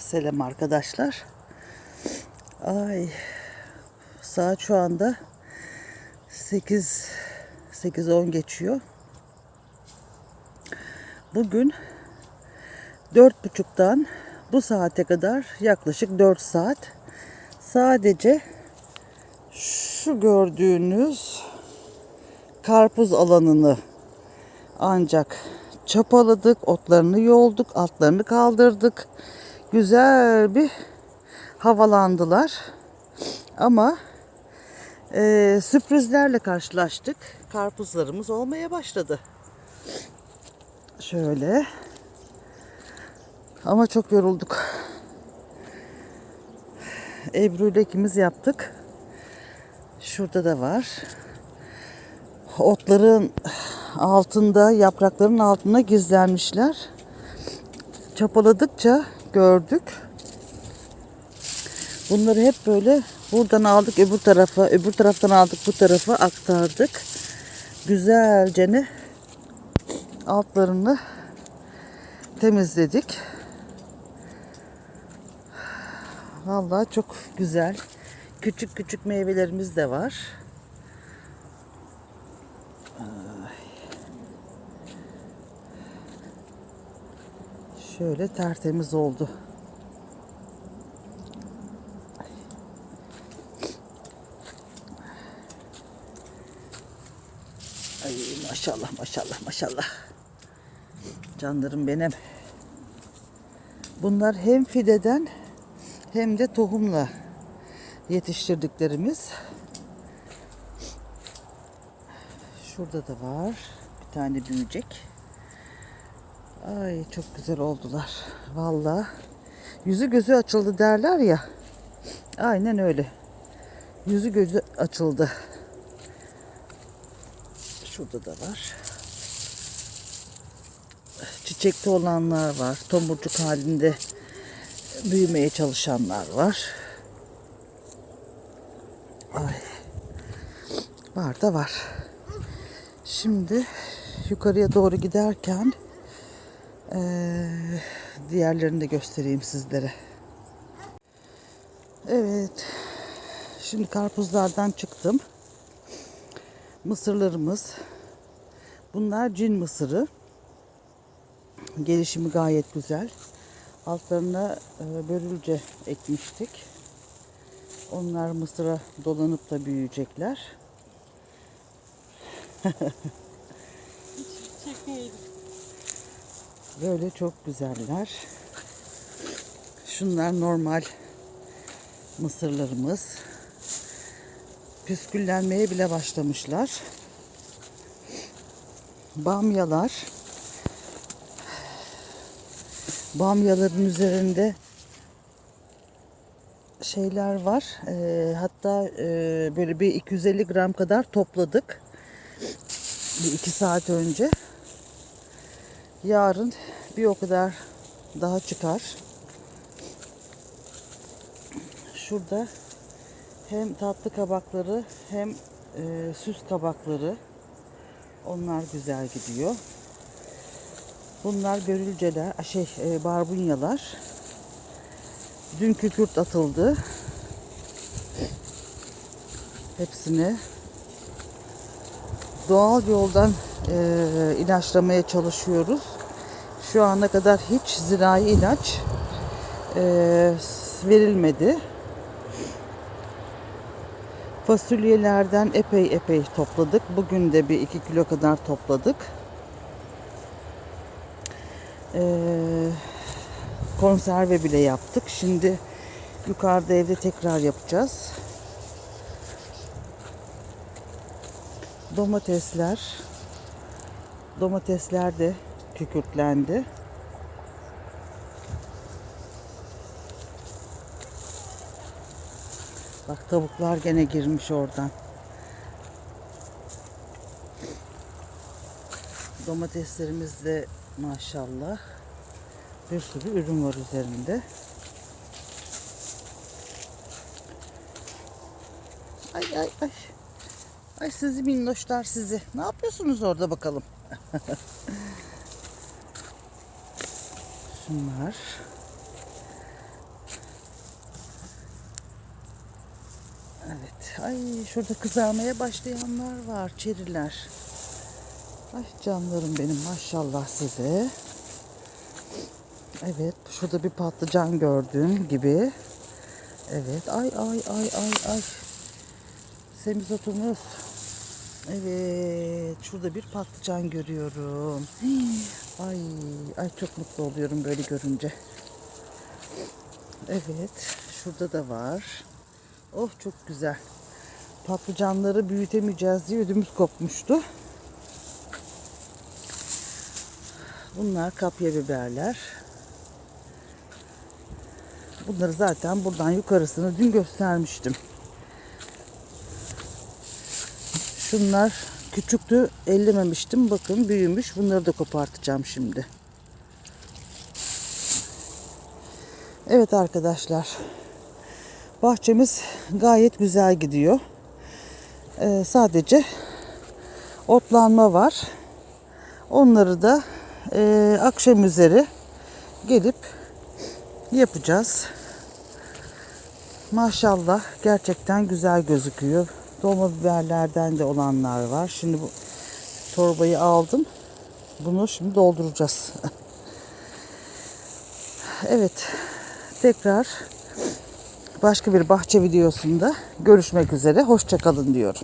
Selam arkadaşlar. Ay saat şu anda 8 8-10 geçiyor. Bugün dört buçuktan bu saate kadar yaklaşık 4 saat sadece şu gördüğünüz karpuz alanını ancak çapaladık, otlarını yolduk, altlarını kaldırdık. Güzel bir havalandılar. Ama e, sürprizlerle karşılaştık. Karpuzlarımız olmaya başladı. Şöyle. Ama çok yorulduk. Ebru ile ikimiz yaptık. Şurada da var. Otların altında, yaprakların altına gizlenmişler. Çapaladıkça gördük. Bunları hep böyle buradan aldık öbür tarafa, öbür taraftan aldık bu tarafa aktardık. Güzelce ne altlarını temizledik. Vallahi çok güzel. Küçük küçük meyvelerimiz de var. Şöyle tertemiz oldu. Ay maşallah maşallah maşallah. Canlarım benim. Bunlar hem fideden hem de tohumla yetiştirdiklerimiz. Şurada da var. Bir tane büyüyecek. Ay çok güzel oldular. Vallahi yüzü gözü açıldı derler ya. Aynen öyle. Yüzü gözü açıldı. Şurada da var. Çiçekte olanlar var. Tomurcuk halinde büyümeye çalışanlar var. Ay. Var da var. Şimdi yukarıya doğru giderken ee, diğerlerini de göstereyim sizlere. Evet. Şimdi karpuzlardan çıktım. Mısırlarımız. Bunlar cin mısırı. Gelişimi gayet güzel. Altlarına e, börülce ekmiştik. Onlar mısıra dolanıp da büyüyecekler. Böyle çok güzeller. Şunlar normal mısırlarımız. Püsküllenmeye bile başlamışlar. Bamyalar. Bamyaların üzerinde şeyler var. Ee, hatta e, böyle bir 250 gram kadar topladık. Bir iki saat önce. Yarın bir o kadar daha çıkar. Şurada hem tatlı kabakları hem e, süs kabakları onlar güzel gidiyor. Bunlar görülceler, şey e, barbunyalar. Dün kükürt atıldı. Hepsini doğal yoldan e, ilaçlamaya çalışıyoruz. Şu ana kadar hiç zirai ilaç e, verilmedi. Fasulyelerden epey epey topladık. Bugün de bir iki kilo kadar topladık. Ee, konserve bile yaptık. Şimdi yukarıda evde tekrar yapacağız. Domatesler domatesler de kükürtlendi. Bak tavuklar gene girmiş oradan. Domateslerimiz de maşallah bir sürü ürün var üzerinde. Ay ay ay. Ay sizi minnoşlar sizi. Ne yapıyorsunuz orada bakalım? Şunlar. Evet. Ay şurada kızarmaya başlayanlar var. Çeriler. Ay canlarım benim maşallah size. Evet. Şurada bir patlıcan gördüğüm gibi. Evet. Ay ay ay ay ay. Semiz Semizotumuz. Evet. Şurada bir patlıcan görüyorum. Hii, Ay ay çok mutlu oluyorum böyle görünce. Evet. Şurada da var. Oh çok güzel. Patlıcanları büyütemeyeceğiz diye ödümüz kopmuştu. Bunlar kapya biberler. Bunları zaten buradan yukarısını dün göstermiştim. Şunlar küçüktü, ellememiştim. Bakın büyümüş. Bunları da kopartacağım şimdi. Evet arkadaşlar. Bahçemiz gayet güzel gidiyor. Ee, sadece otlanma var. Onları da e, akşam üzeri gelip yapacağız. Maşallah gerçekten güzel gözüküyor. Dolma biberlerden de olanlar var. Şimdi bu torbayı aldım. Bunu şimdi dolduracağız. evet. Tekrar başka bir bahçe videosunda görüşmek üzere. Hoşçakalın diyorum.